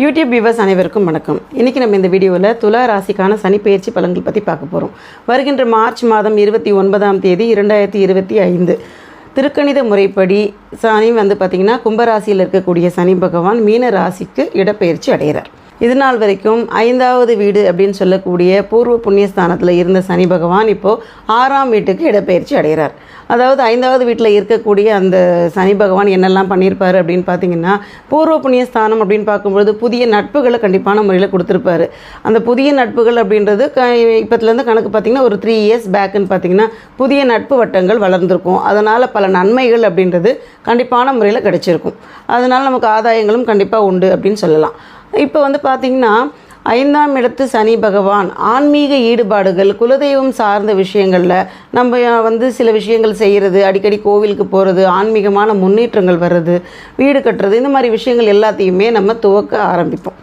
YouTube viewers அனைவருக்கும் வணக்கம். இன்றைக்கி நம்ம இந்த வீடியோவில் துலா ராசிக்கான சனி பயிற்சி பலன்கள் பற்றி பார்க்க போகிறோம் வருகின்ற மார்ச் மாதம் இருபத்தி ஒன்பதாம் தேதி இரண்டாயிரத்தி இருபத்தி ஐந்து. திருக்கணித முறைப்படி சனி வந்து பார்த்திங்கன்னா கும்பராசியில் இருக்கக்கூடிய சனி பகவான் மீன ராசிக்கு இடப்பெயர்ச்சி அடைகிறார். இது நாள் வரைக்கும் ஐந்தாவது வீடு அப்படின்னு சொல்லக்கூடிய பூர்வ புண்ணியஸ்தானத்தில் இருந்த சனி பகவான் இப்போது ஆறாம் வீட்டுக்கு இடப்பெயர்ச்சி அடைகிறார். அதாவது ஐந்தாவது வீட்டில் இருக்கக்கூடிய அந்த சனி பகவான் என்னெல்லாம் பண்ணியிருப்பாரு அப்படின்னு பார்த்தீங்கன்னா பூர்வ புண்ணியஸ்தானம் அப்படின்னு பார்க்கும்பொழுது புதிய நட்புகளை கண்டிப்பான முறையில் கொடுத்துருப்பாரு. அந்த புதிய நட்புகள் அப்படின்றது க இப்போத்துலேருந்து கணக்கு பார்த்திங்கன்னா ஒரு த்ரீ இயர்ஸ் பேக்குன்னு பார்த்தீங்கன்னா புதிய நட்பு வட்டங்கள் வளர்ந்துருக்கும். அதனால் பல நன்மைகள் அப்படின்றது கண்டிப்பான முறையில் கிடச்சிருக்கும். அதனால் நமக்கு ஆதாயங்களும் கண்டிப்பாக உண்டு அப்படின்னு சொல்லலாம். இப்போ வந்து பார்த்திங்கன்னா ஐந்தாம் இடத்து சனி பகவான் ஆன்மீக ஈடுபாடுகள் குலதெய்வம் சார்ந்த விஷயங்களில் நம்ம வந்து சில விஷயங்கள் செய்கிறது அடிக்கடி கோவிலுக்கு போகிறது ஆன்மீகமான முன்னேற்றங்கள் வர்றது வீடு கட்டுறது இந்த மாதிரி விஷயங்கள் எல்லாத்தையுமே நம்ம துவக்க ஆரம்பிப்போம்.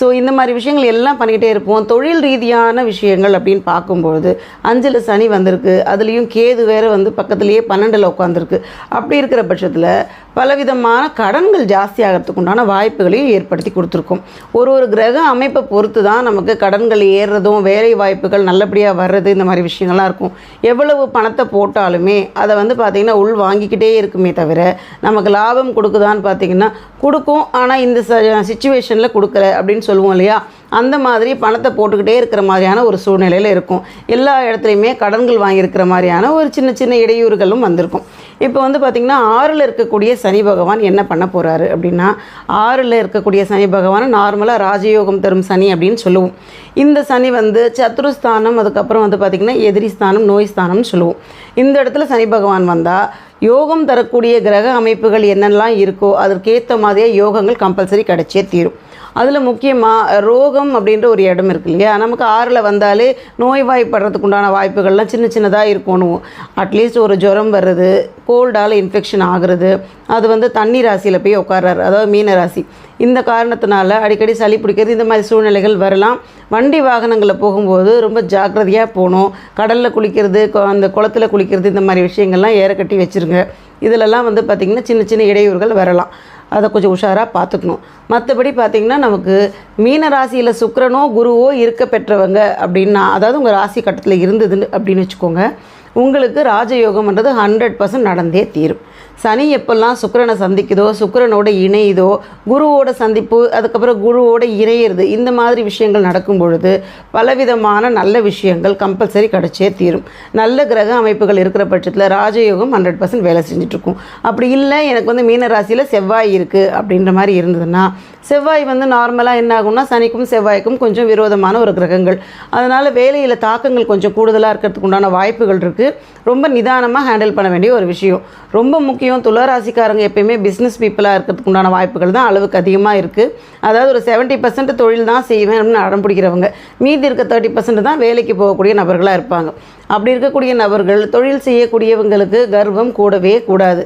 ஸோ இந்த மாதிரி விஷயங்கள் எல்லாம் பண்ணிக்கிட்டே இருப்போம். தொழில் ரீதியான விஷயங்கள் அப்படின்னு பார்க்கும்பொழுது அஞ்சில் சனி வந்திருக்கு அதுலேயும் கேது வேறு வந்து பக்கத்துலேயே பன்னெண்டில் உட்காந்துருக்கு அப்படி இருக்கிற பட்சத்தில் பலவிதமான கடன்கள் ஜாஸ்தி ஆகிறதுக்கு உண்டான வாய்ப்புகளையும் ஏற்படுத்தி கொடுத்துருக்கோம். ஒரு ஒரு கிரக அமைப்பை பொறுத்து தான் நமக்கு கடன்கள் ஏறுறதும் வேலை வாய்ப்புகள் நல்லபடியாக வர்றது இந்த மாதிரி விஷயங்கள்லாம் இருக்கும். எவ்வளவு பணத்தை போட்டாலுமே அதை வந்து பார்த்திங்கன்னா உள் வாங்கிக்கிட்டே இருக்குமே தவிர நமக்கு லாபம் கொடுக்குதான்னு பார்த்தீங்கன்னா கொடுக்கும். ஆனால் இந்த சுச்சுவேஷனில் கொடுக்கல அப்படின்னு சொல்லுவோம் இல்லையா? அந்த மாதிரி பணத்தை போட்டுக்கிட்டே இருக்கிற மாதிரியான ஒரு சூழ்நிலையில் இருக்கும். எல்லா இடத்துலையுமே கடன்கள் வாங்கியிருக்கிற மாதிரியான ஒரு சின்ன சின்ன இடையூறுகளும் வந்திருக்கும். இப்போ வந்து பார்த்திங்கன்னா ஆறில் இருக்கக்கூடிய சனி பகவான் என்ன பண்ண போகிறாரு அப்படின்னா ஆறில் இருக்கக்கூடிய சனி பகவான் நார்மலாக ராஜயோகம் தரும் சனி அப்படின்னு சொல்லுவோம். இந்த சனி வந்து சத்ருஸ்தானம் அதுக்கப்புறம் வந்து பார்த்திங்கன்னா எதிரி ஸ்தானம் நோய் ஸ்தானம்னு சொல்லுவோம். இந்த இடத்துல சனி பகவான் வந்தால் யோகம் தரக்கூடிய கிரக அமைப்புகள் என்னெல்லாம் இருக்கோ அதற்கேற்ற மாதிரியே யோகங்கள் கம்பல்சரி கிடைச்சே தீரும். அதில் முக்கியமாக ரோகம் அப்படின்ற ஒரு இடம் இருக்கு இல்லையா? நமக்கு ஆறில் வந்தாலே நோய்வாய்ப்படுறதுக்கு உண்டான வாய்ப்புகள்லாம் சின்ன சின்னதாக இருக்கணும் அட்லீஸ்ட் ஒரு ஜுரம் வர்றது கோல்டால் இன்ஃபெக்ஷன் ஆகுறது அது வந்து தண்ணி ராசியில் போய் உட்கார்றாரு அதாவது மீன ராசி. இந்த காரணத்தினால அடிக்கடி சளி பிடிக்கிறது இந்த மாதிரி சூழ்நிலைகள் வரலாம். வண்டி வாகனங்களில் போகும்போது ரொம்ப ஜாக்கிரதையாக போகணும். கடலில் குளிக்கிறது அந்த குளத்துல குளிக்கிறது இந்த மாதிரி விஷயங்கள்லாம் ஏற கட்டி வச்சுருங்க. இதிலெல்லாம் வந்து பார்த்திங்கன்னா சின்ன சின்ன இடையூறுகள் வரலாம். அதை கொஞ்சம் உஷாராக பார்த்துக்கணும். மற்றபடி பார்த்திங்கன்னா நமக்கு மீன ராசியில் சுக்கிரனோ குருவோ இருக்க பெற்றவங்க அப்படின்னா அதாவது உங்கள் ராசி கட்டத்தில் இருந்ததுன்னு அப்படின்னு வச்சுக்கோங்க. உங்களுக்கு ராஜயோகம்ன்றது ஹண்ட்ரட் பர்சன்ட் நடந்தே தீரும். சனி எப்பெல்லாம் சுக்கரனை சந்திக்குதோ சுக்கிரனோட இணையுதோ குருவோட சந்திப்பு அதுக்கப்புறம் குருவோட இணையிறது இந்த மாதிரி விஷயங்கள் நடக்கும் பொழுது பலவிதமான நல்ல விஷயங்கள் கம்பல்சரி கிடச்சே தீரும். நல்ல கிரக அமைப்புகள் இருக்கிற பட்சத்தில் ராஜயோகம் ஹண்ட்ரட் பர்சன்ட் வேலை செஞ்சுட்ருக்கும். அப்படி இல்லை எனக்கு வந்து மீன ராசியில் செவ்வாய் இருக்குது அப்படின்ற மாதிரி இருந்ததுன்னா செவ்வாய் வந்து நார்மலாக என்ன ஆகும்னா சனிக்கும் செவ்வாய்க்கும் கொஞ்சம் விரோதமான ஒரு கிரகங்கள். அதனால் வேலையில் தாக்கங்கள் கொஞ்சம் கூடுதலாக இருக்கிறதுக்கு உண்டான வாய்ப்புகள் இருக்குது ரொம்ப நிதானமாக ஹேண்டில் பண்ண வேண்டிய ஒரு விஷயம். ரொம்ப முக்கியம் துளராசிக்காரங்க எப்பயுமே பிஸ்னஸ் பீப்புளாக இருக்கிறதுக்கு உண்டான வாய்ப்புகள் தான் அளவுக்கு அதிகமாக இருக்குது அதாவது ஒரு செவன்ட்டி பர்சன்ட் தொழில் தான் செய்வேன் அப்படின்னு அடம் பிடிக்கிறவங்க. மீதி இருக்க தேர்ட்டி பர்சன்ட் தான் வேலைக்கு போகக்கூடிய நபர்களாக இருப்பாங்க. அப்படி இருக்கக்கூடிய நபர்கள் தொழில் செய்யக்கூடியவங்களுக்கு கர்வம் கூடவே கூடாது.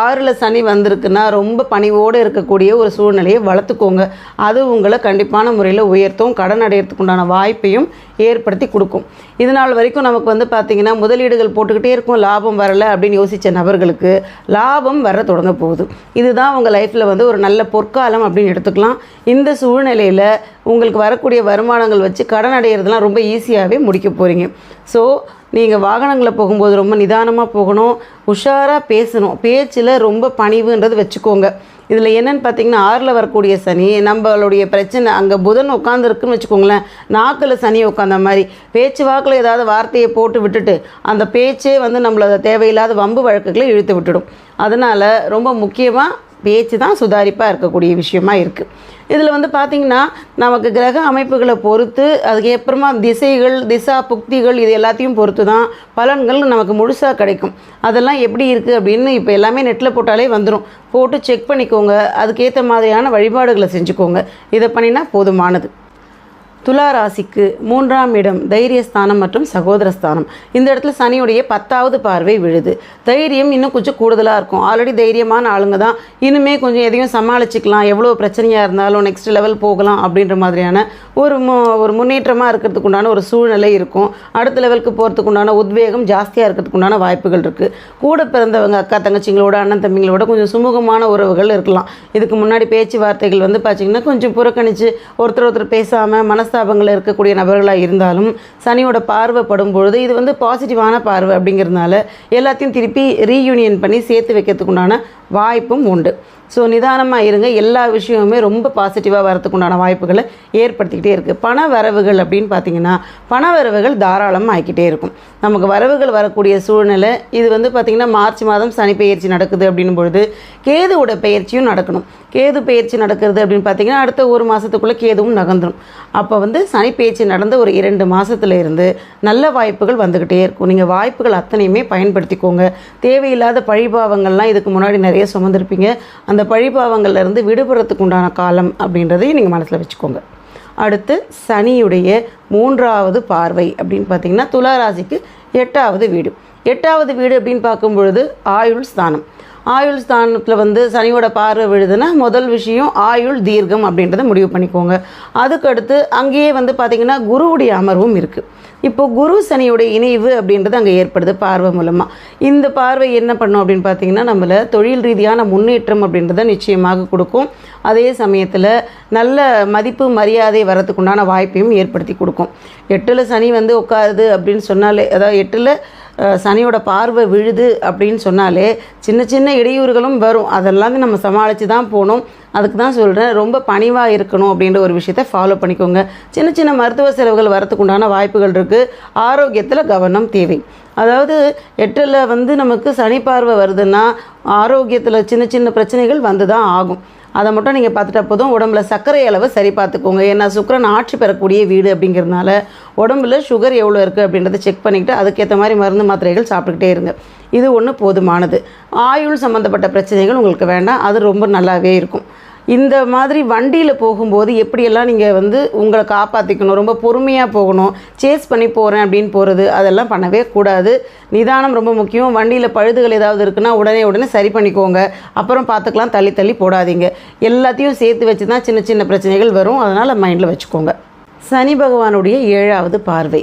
ஆறில் சனி வந்திருக்குன்னா ரொம்ப பணிவோடு இருக்கக்கூடிய ஒரு சூழ்நிலையை வளர்த்துக்கோங்க. அது உங்களை கண்டிப்பான முறையில் உயர்த்தும் கடன் அடையிறதுக்கு உண்டான வாய்ப்பையும் ஏற்படுத்தி கொடுக்கும். இது நாள் வரைக்கும் நமக்கு வந்து பார்த்திங்கன்னா முதலீடுகள் போட்டுக்கிட்டே இருக்கும் லாபம் வரலை அப்படின்னு யோசித்த நபர்களுக்கு லாபம் வர தொடங்க போகுது. இதுதான் உங்கள் லைஃப்பில் வந்து ஒரு நல்ல பொற்காலம் அப்படின்னு எடுத்துக்கலாம். இந்த சூழ்நிலையில் உங்களுக்கு வரக்கூடிய வருமானங்கள் வச்சு கடன் அடைகிறதுலாம் ரொம்ப ஈஸியாகவே முடிக்க போகிறீங்க ஸோ நீங்கள் வாகனங்களில் போகும்போது ரொம்ப நிதானமாக போகணும் உஷாராக பேசணும். பேச்சில் ரொம்ப பணிவுன்றது வச்சுக்கோங்க. இதில் என்னென்னு பார்த்தீங்கன்னா ஆறில் வரக்கூடிய சனி நம்மளுடைய பிரச்சனை அங்கே புதன் உட்காந்துருக்குன்னு வச்சுக்கோங்களேன் நாக்கில் சனி உட்காந்த மாதிரி. பேச்சு வாக்கில் ஏதாவது வார்த்தையை போட்டு விட்டுட்டு அந்த பேச்சே வந்து நம்மள தேவையில்லாத வம்பு வழக்குகளை இழுத்து விட்டுடும். அதனால் ரொம்ப முக்கியமாக பேச்சு தான் சுதாரிப்பாக இருக்கக்கூடிய விஷயமா இருக்குது இதில் வந்து பார்த்திங்கன்னா நமக்கு கிரக அமைப்புகளை பொறுத்து அதுக்கு அப்புறமா திசைகள் திசா புக்திகள் இது எல்லாத்தையும் பொறுத்து தான் பலன்கள் நமக்கு முழுசாக கிடைக்கும். அதெல்லாம் எப்படி இருக்குது அப்படின்னு இப்போ எல்லாமே நெட்டில் போட்டாலே வந்துடும் போட்டு செக் பண்ணிக்கோங்க. அதுக்கேற்ற மாதிரியான வழிபாடுகளை செஞ்சுக்கோங்க. இதை பண்ணினா போதுமானது. துலா ராசிக்கு மூன்றாம் இடம் தைரியஸ்தானம் மற்றும் சகோதரஸ்தானம். இந்த இடத்துல சனியுடைய பத்தாவது பார்வை விழுது. தைரியம் இன்னும் கொஞ்சம் கூடுதலாக இருக்கும். ஆல்ரெடி தைரியமான ஆளுங்க தான். இன்னுமே கொஞ்சம் எதையும் சமாளிச்சுக்கலாம். எவ்வளோ பிரச்சனையாக இருந்தாலும் நெக்ஸ்ட் லெவல் போகலாம் அப்படின்ற மாதிரியான ஒரு மு ஒரு முன்னேற்றமாக இருக்கிறதுக்கு உண்டான ஒரு சூழ்நிலை இருக்கும். அடுத்த லெவலுக்கு போகிறதுக்கு உண்டான உத்வேகம் ஜாஸ்தியாக இருக்கிறதுக்கு உண்டான வாய்ப்புகள் இருக்குது கூட பிறந்தவங்க அக்கா தங்கச்சிங்களோட அண்ணன் தம்பிங்களோட கொஞ்சம் சுமூகமான உறவுகள் இருக்கலாம். இதுக்கு முன்னாடி பேச்சுவார்த்தைகள் வந்து பார்த்திங்கன்னா கொஞ்சம் புறக்கணித்து ஒருத்தர் ஒருத்தர் பேசாமல் மனஸ்தாபங்களில் இருக்கக்கூடிய நபர்களாக இருந்தாலும் சனியோட பார்வை படும் பொழுது இது வந்து பாசிட்டிவான பார்வை அப்படிங்கிறதுனால எல்லாத்தையும் திருப்பி ரீயூனியன் பண்ணி சேர்த்து வைக்கிறதுக்கு உண்டான வாய்ப்பும் உண்டு. ஸோ நிதானமாக இருங்க. எல்லா விஷயமுமே ரொம்ப பாசிட்டிவாக வரதுக்கு உண்டான வாய்ப்புகளை ஏற்படுத்திக்கிட்டே இருக்குது பண வரவுகள் அப்படின்னு பார்த்தீங்கன்னா பண வரவுகள் தாராளமாக ஆகிக்கிட்டே இருக்கும். நமக்கு வரவுகள் வரக்கூடிய சூழ்நிலை இது வந்து பார்த்திங்கன்னா மார்ச் மாதம் சனிப்பெயர்ச்சி நடக்குது அப்படின்னும் பொழுது கேதுவோட பயிற்சியும் நடக்கணும். கேது பயிற்சி நடக்கிறது அப்படின்னு பார்த்தீங்கன்னா அடுத்த ஒரு மாதத்துக்குள்ளே கேதுவும் நகர்ந்துடும் அப்போ வந்து சனிப்பெயர்ச்சி நடந்த ஒரு இரண்டு மாதத்துல இருந்து நல்ல வாய்ப்புகள் வந்துக்கிட்டே இருக்கும். நீங்கள் வாய்ப்புகள் அத்தனையுமே பயன்படுத்திக்கோங்க. தேவையில்லாத பழிபாவங்கள்லாம் இதுக்கு முன்னாடி நிறைய சுமந்திருப்பீங்க. அந்த அந்த இருந்து விடுபடுறதுக்கு உண்டான காலம் அப்படின்றதையும் நீங்கள் மனசில் வச்சுக்கோங்க. அடுத்து சனியுடைய மூன்றாவது பார்வை அப்படின்னு பார்த்தீங்கன்னா துளாராசிக்கு எட்டாவது வீடு. எட்டாவது வீடு அப்படின்னு பார்க்கும் பொழுது ஆயுள் ஸ்தானம். ஆயுள் ஸ்தானத்தில் வந்து சனியோட பார்வை விழுதுன்னா முதல் விஷயம் ஆயுள் தீர்க்கம் அப்படின்றத முடிவு பண்ணிக்கோங்க. அதுக்கடுத்து அங்கேயே வந்து பார்த்திங்கன்னா குருவுடைய அமர்வும் இருக்குது இப்போ குரு சனியோட இணைவு அப்படின்றது அங்கே ஏற்படுது பார்வை மூலமாக இந்த பார்வை என்ன பண்ணும் அப்படின்னு பார்த்தீங்கன்னா நம்மளை தொழில் ரீதியான முன்னேற்றம் அப்படின்றத நிச்சயமாக கொடுக்கும். அதே சமயத்தில் நல்ல மதிப்பு மரியாதை வரத்துக்குண்டான வாய்ப்பையும் ஏற்படுத்தி கொடுக்கும். எட்டில் சனி வந்து உட்காருது அப்படின்னு சொன்னாலே அதாவது எட்டில் சனியோட பார்வை விழுது அப்படின்னு சொன்னாலே சின்ன சின்ன இடையூறுகளும் வரும். அதெல்லாம் நம்ம சமாளித்து தான் போகணும். அதுக்கு தான் சொல்கிறேன் ரொம்ப பணிவாக இருக்கணும் அப்படின்ற ஒரு விஷயத்தை ஃபாலோ பண்ணிக்கோங்க. சின்ன சின்ன மருத்துவ செலவுகள் வரத்துக்கு உண்டான வாய்ப்புகள் இருக்குது ஆரோக்கியத்தில் கவனம் தேவை. அதாவது எட்டில் வந்து நமக்கு சனி பார்வை வருதுன்னா ஆரோக்கியத்தில் சின்ன சின்ன பிரச்சனைகள் வந்து தான் ஆகும். அதை மட்டும் நீங்கள் பார்த்துட்டா போதும். உடம்புல சர்க்கரை அளவை சரி பார்த்துக்கோங்க. ஏன்னா சுக்கரன் ஆட்சி பெறக்கூடிய வீடு அப்படிங்கிறதுனால உடம்புல சுகர் எவ்வளோ இருக்குது அப்படின்றத செக் பண்ணிக்கிட்டு அதுக்கேற்ற மாதிரி மருந்து மாத்திரைகள் சாப்பிட்டுக்கிட்டே இருங்க. இது ஒன்று போதுமானது. ஆயுள் சம்மந்தப்பட்ட பிரச்சனைகள் உங்களுக்கு வேண்டாம். அது ரொம்ப நல்லாவே இருக்கும். இந்த மாதிரி வண்டியில் போகும்போது எப்படியெல்லாம் நீங்கள் வந்து உங்களை காப்பாற்றிக்கணும் ரொம்ப பொறுமையாக போகணும் சேஸ் பண்ணி போகிறேன் அப்படின்னு போகிறது அதெல்லாம் பண்ணவே கூடாது. நிதானம் ரொம்ப முக்கியம். வண்டியில் பழுதுகள் ஏதாவது இருக்குன்னா உடனே உடனே சரி பண்ணிக்கோங்க. அப்புறம் பார்த்துக்கலாம் தள்ளி தள்ளி போடாதீங்க. எல்லாத்தையும் சேர்த்து வச்சு தான் சின்ன சின்ன பிரச்சனைகள் வரும். அதனால் மைண்டில் வச்சுக்கோங்க. சனி பகவானுடைய ஏழாவது பார்வை.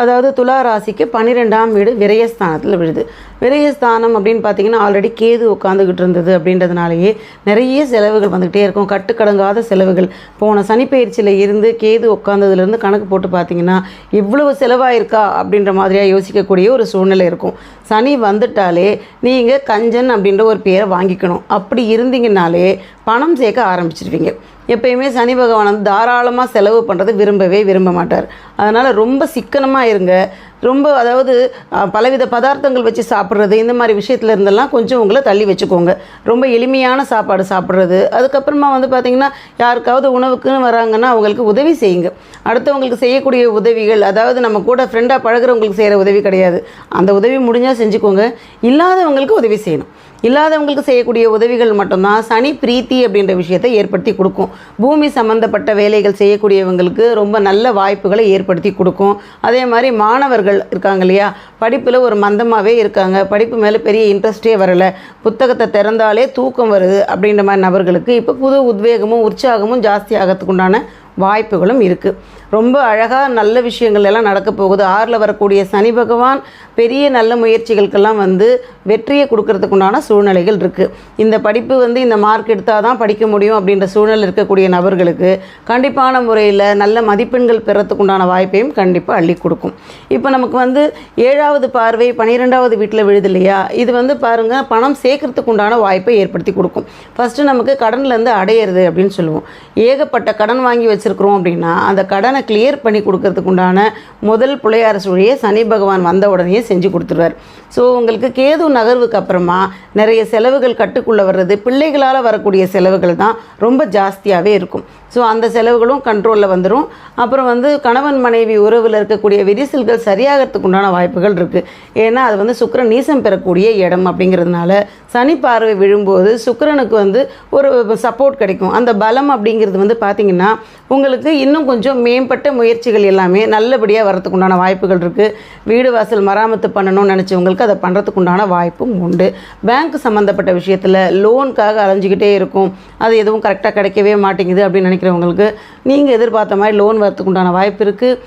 அதாவது துலா ராசிக்கு பன்னிரெண்டாம் வீடு விரயஸ்தானத்தில் விழுது. விரயஸ்தானம் அப்படின்னு பார்த்தீங்கன்னா ஆல்ரெடி கேது உட்காந்துக்கிட்டு இருந்தது அப்படின்றதுனாலேயே நிறைய செலவுகள் வந்துக்கிட்டே இருக்கும். கட்டுக்கடங்காத செலவுகள். போன சனிப்பெயர்ச்சியில் இருந்து கேது உட்காந்ததுலேருந்து கணக்கு போட்டு பார்த்தீங்கன்னா இவ்வளவு செலவாயிருக்கா அப்படின்ற மாதிரியாக யோசிக்கக்கூடிய ஒரு சூழ்நிலை இருக்கும். சனி வந்துட்டாலே நீங்கள் கஞ்சன் அப்படின்ற ஒரு பேரை வாங்கிக்கணும். அப்படி இருந்தீங்கனாலே பணம் சேர்க்க ஆரம்பிச்சிருவீங்க. எப்பயுமே சனி பகவான் வந்து தாராளமாக செலவு பண்ணுறது விரும்பவே விரும்ப மாட்டார். அதனால் ரொம்ப சிக்கனமாக இருங்க. ரொம்ப அதாவது பலவித பதார்த்தங்கள் வச்சு சாப்பிட்றது இந்த மாதிரி விஷயத்துல இருந்தெல்லாம் கொஞ்சம் உங்களை தள்ளி வச்சுக்கோங்க. ரொம்ப எளிமையான சாப்பாடு சாப்பிட்றது. அதுக்கப்புறமா வந்து பார்த்திங்கன்னா யாருக்காவது உணவுக்குன்னு வராங்கன்னா அவங்களுக்கு உதவி செய்யுங்க. அடுத்தவங்களுக்கு செய்யக்கூடிய உதவிகள் அதாவது நம்ம கூட ஃப்ரெண்டாக பழகுறவங்களுக்கு செய்கிற உதவி கிடையாது. அந்த உதவி முடிஞ்சால் செஞ்சுக்கோங்க. இல்லாதவங்களுக்கு உதவி செய்யணும். இல்லாதவங்களுக்கு செய்யக்கூடிய உதவிகள் மட்டும்தான். சனி பிரீத்தி அப்படின்ற விஷயத்தை ஏற்படுத்தி கொடுக்கும். பூமி சம்பந்தப்பட்ட வேலைகள் செய்யக்கூடியவங்களுக்கு ரொம்ப நல்ல வாய்ப்புகளை ஏற்படுத்தி கொடுக்கும். அதே மாதிரி மாணவர்கள் இருக்காங்க இல்லையா? படிப்பில் ஒரு மந்தமாகவே இருக்காங்க. படிப்பு மேலே பெரிய இன்ட்ரெஸ்டே வரலை. புத்தகத்தை திறந்தாலே தூக்கம் வருது அப்படின்ற மாதிரி நபர்களுக்கு இப்போ புது உத்வேகமும் உற்சாகமும் ஜாஸ்தி ஆகிறதுக்குண்டான வாய்ப்புகளும் இருக்குது ரொம்ப அழகாக நல்ல விஷயங்கள் எல்லாம் நடக்க போகுது. ஆறில் வரக்கூடிய சனி பகவான் பெரிய நல்ல முயற்சிகளுக்கெல்லாம் வந்து வெற்றியை கொடுக்கறதுக்குண்டான சூழ்நிலைகள் இருக்குது இந்த படிப்பு வந்து இந்த மார்க் எடுத்தால் தான் படிக்க முடியும் அப்படின்ற சூழ்நிலை இருக்கக்கூடிய நபர்களுக்கு கண்டிப்பான முறையில் நல்ல மதிப்பெண்கள் பெறத்துக்குண்டான வாய்ப்பையும் கண்டிப்பாக அள்ளி கொடுக்கும். இப்போ நமக்கு வந்து ஏழாவது பார்வை பன்னிரெண்டாவது வீட்டில் விழுது இல்லையா? இது வந்து பாருங்கள் பணம் சேர்க்கறதுக்குண்டான வாய்ப்பை ஏற்படுத்தி கொடுக்கும். ஃபஸ்ட்டு நமக்கு கடன்லேருந்து அடையிறது அப்படின்னு சொல்லுவோம். ஏகப்பட்ட கடன் வாங்கி வச்சு வச்சுருக்குறோம் அப்படின்னா அந்த கடனை கிளியர் பண்ணி கொடுக்கறதுக்கு உண்டான முதல் புலையார சுழியை சனி பகவான் வந்த உடனே செஞ்சு கொடுத்துருவார். ஸோ உங்களுக்கு கேது நகர்வுக்கு அப்புறமா நிறைய செலவுகள் கட்டுக்குள்ளே வர்றது பிள்ளைகளால் வரக்கூடிய செலவுகள் தான் ரொம்ப ஜாஸ்தியாகவே இருக்கும். ஸோ அந்த செலவுகளும் கண்ட்ரோலில் வந்துடும் அப்புறம் வந்து கணவன் மனைவி உறவில் இருக்கக்கூடிய விரிசல்கள் சரியாகிறதுக்கு உண்டான வாய்ப்புகள் இருக்குது ஏன்னா அது வந்து சுக்கரன் நீசம் பெறக்கூடிய இடம் அப்படிங்கிறதுனால சனி பார்வை விழும்போது சுக்கரனுக்கு வந்து ஒரு சப்போர்ட் கிடைக்கும். அந்த பலம் அப்படிங்கிறது வந்து பார்த்திங்கன்னா உங்களுக்கு இன்னும் கொஞ்சம் மேம்பட்ட முயற்சிகள் எல்லாமே நல்லபடியாக வரத்துக்கு உண்டான வாய்ப்புகள் இருக்குது வீடு வாசல் மராமத்து பண்ணணும்னு நினச்சவங்களுக்கு அதை பண்ணுறதுக்கு உண்டான வாய்ப்பும் உண்டு. பேங்க் சம்மந்தப்பட்ட விஷயத்தில் லோனுக்காக அலைஞ்சிக்கிட்டே இருக்கும். அது எதுவும் கரெக்டாக கிடைக்கவே மாட்டேங்குது அப்படின்னு நினைக்கிறவங்களுக்கு நீங்கள் எதிர்பார்த்த மாதிரி லோன் வரத்துக்கு உண்டான வாய்ப்பு இருக்குது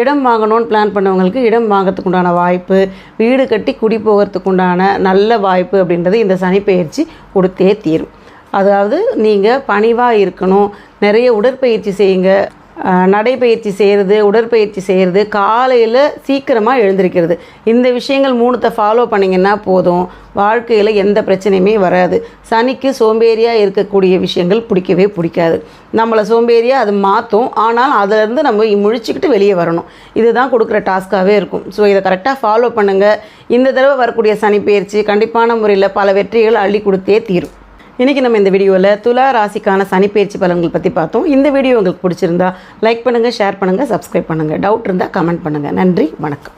இடம் வாங்கணும்னு பிளான் பண்ணவங்களுக்கு இடம் வாங்கிறதுக்கு உண்டான வாய்ப்பு. வீடு கட்டி குடி போகிறதுக்கு உண்டான நல்ல வாய்ப்பு அப்படின்றது இந்த சனிப்பெயர்ச்சி கொடுத்தே தீரும். அதாவது நீங்கள் பணிவாக இருக்கணும். நிறைய உடற்பயிற்சி செய்யுங்க. நடைப்பயிற்சி செய்கிறது உடற்பயிற்சி செய்கிறது காலையில் சீக்கிரமாக எழுந்திருக்கிறது. இந்த விஷயங்கள் மூணுத்தை ஃபாலோ பண்ணிங்கன்னா போதும். வாழ்க்கையில் எந்த பிரச்சனையுமே வராது. சனிக்கு சோம்பேறியாக இருக்கக்கூடிய விஷயங்கள் பிடிக்கவே பிடிக்காது. நம்மளை சோம்பேறியாக அது மாற்றும் ஆனால் அதிலேருந்து நம்ம முழிச்சுக்கிட்டு வெளியே வரணும். இதுதான் கொடுக்குற டாஸ்க்காகவே இருக்கும். ஸோ இதை கரெக்டாக ஃபாலோ பண்ணுங்கள் இந்த தடவை வரக்கூடிய சனி பயிற்சி கண்டிப்பான முறையில் பல வெற்றிகள் அள்ளி கொடுத்தே தீரும். இன்றைக்கி நம்ம இந்த வீடியோவில் துலா ராசிக்கான சனிப்பெயர்ச்சி பலன்கள் பற்றி பார்த்தோம். இந்த வீடியோ உங்களுக்கு பிடிச்சிருந்தா லைக் பண்ணுங்கள் ஷேர் பண்ணுங்கள் சப்ஸ்கிரைப் பண்ணுங்கள் டவுட் இருந்தால் கமெண்ட் பண்ணுங்கள் நன்றி வணக்கம்.